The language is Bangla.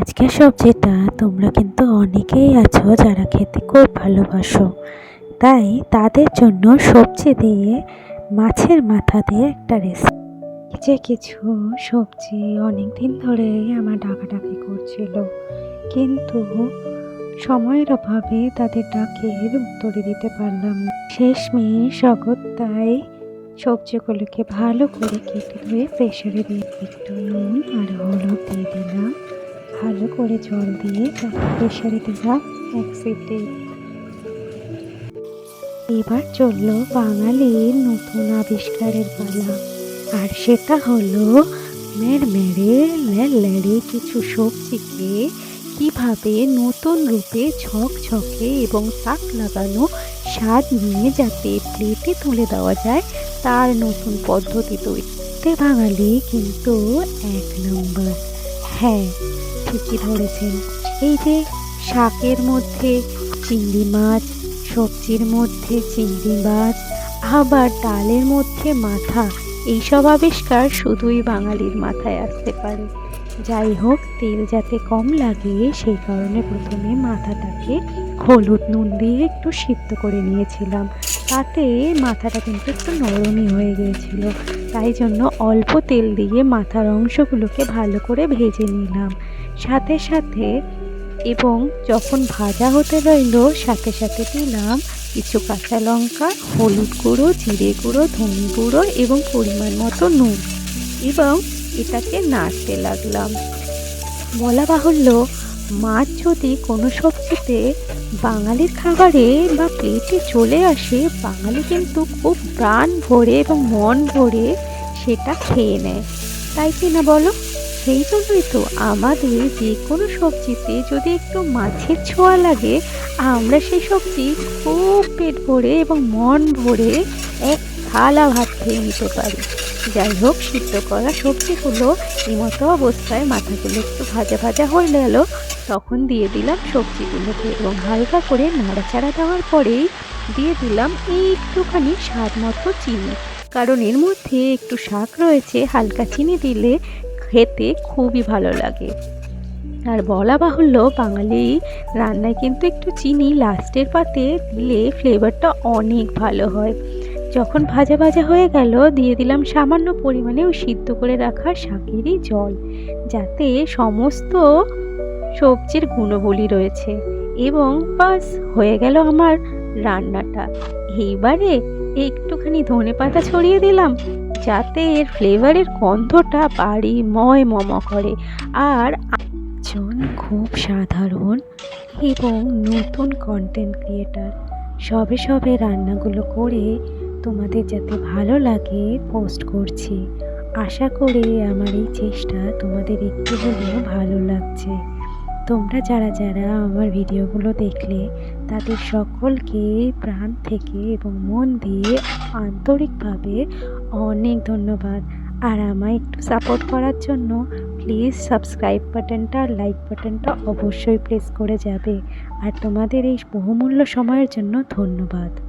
আজকের সবজিটা তোমরা কিন্তু অনেকেই আছো যারা খেতে খুব ভালোবাসো। তাই তাদের জন্য সবজি দিয়ে, মাছের মাথা দিয়ে একটা রেসিপি যে কিছু সবজি অনেক দিন ধরেই আমার ডাকাডাকি করছিল। কিন্তু সময়ের অভাবে তাদের ডাকের উত্তরে দিতে পারলাম শেষ না। শেষমেশ অগত্যায় সবজিগুলোকে ভালো করে কেটে ধুয়ে প্রেশারে দিয়ে একটু নুন আর হলুদ করে জল দিয়ে তাকে প্রেশারে দিলাম এক সিটে এবার চলল বাঙালির নতুন আবিষ্কারের পালা। আর সেটা হলো মেড়মেড়ে লেড়ে কিছু সবজিকে কীভাবে নতুন রূপে ঝকঝকে এবং তাক লাগানো স্বাদ নিয়ে যাতে প্লেটে তুলে দেওয়া যায়, তার নতুন পদ্ধতি তৈরি বাঙালি কিন্তু এক নম্বর। হ্যাঁ ঠিকই ধরেছেন। এই যে শাকের মধ্যে চিংড়ি মাছ, সবজির মধ্যে চিংড়ি মাছ, আবার ডালের মধ্যে মাথা, এইসব আবিষ্কার শুধুই বাঙালির মাথায় আসতে পারে। যাই হোক, তেল যাতে কম লাগে সেই কারণে প্রথমে মাথাটাকে হলুদ নুন দিয়ে একটু সিদ্ধ করে নিয়েছিলাম। তাতে মাথাটা কিন্তু একটু নরমই হয়ে গিয়েছিল। তাই জন্য অল্প তেল দিয়ে মাথার অংশগুলোকে ভালো করে ভেজে নিলাম। সাথে সাথে এবং যখন ভাজা হতে রইল, সাথে সাথে দিলাম কিছু কাঁচা লঙ্কা, হলুদ গুঁড়ো, জিরে গুঁড়ো, ধনে গুঁড়ো এবং পরিমাণ মতো নুন। এবং এটাকে নাড়তে লাগলাম। বলা বাহুল্য মাছ যদি কোনো সবজিতে বাঙালির খাবারে বা প্লেটে চলে আসে, বাঙালি কিন্তু খুব প্রাণ ভরে এবং মন ভরে সেটা খেয়ে নেয়। তাই কি না বলো? সেই জন্যই তো আমাদের যে কোনো সবজিতে যদি একটু মাছের ছোঁয়া লাগে, আমরা সেই সবজি খুব পেট ভরে এবং মন ভরে এক থালা ভাত খেয়ে নিতে পারি। যাই হোক, সিদ্ধ করা সবজিগুলো এমতো অবস্থায় মাথাগুলো একটু ভাজা ভাজা হয়ে গেল। তখন দিয়ে দিলাম সবজিগুলোকে এবং হালকা করে নাড়াচাড়া দেওয়ার পরেই দিয়ে দিলাম একটুখানি স্বাদ মতো চিনি। কারণ এর মধ্যে একটু শাক রয়েছে, হালকা চিনি দিলে খেতে খুবই ভালো লাগে। আর বলা বাহুল্য, বাঙালি রান্নায় কিন্তু একটু চিনি লাস্টের পাতে দিলে ফ্লেভারটা অনেক ভালো হয়। যখন ভাজা ভাজা হয়ে গেল, দিয়ে দিলাম সামান্য পরিমাণে সিদ্ধ করে রাখা শাকেরই জল। যাতে সমস্ত সবজির গুণবলী রয়েছে এবং বাস, হয়ে গেল আমার রান্নাটা। এইবারে একটুখানি ধনে পাতা ছড়িয়ে দিলাম, যাতে এর ফ্লেভারের গন্ধটা বাড়ি ময় মম করে। আর একজন খুব সাধারণ এবং নতুন কন্টেন্ট ক্রিয়েটার সবে সবে রান্নাগুলো করে তোমাদের যাতে ভালো লাগে পোস্ট করছি। আশা করি আমার এই চেষ্টা তোমাদের একটু হলেও ভালো লাগছে। তোমরা যারা যারা আমার ভিডিওগুলো দেখলে, তাদের সকলকে প্রাণ থেকে এবং মন দিয়ে আন্তরিকভাবে অনেক ধন্যবাদ। আর আমায় একটু সাপোর্ট করার জন্য প্লিজ সাবস্ক্রাইব বাটনটা আর লাইক বাটনটা অবশ্যই প্রেস করে যাবে। আর তোমাদের এই বহুমূল্য সময়ের জন্য ধন্যবাদ।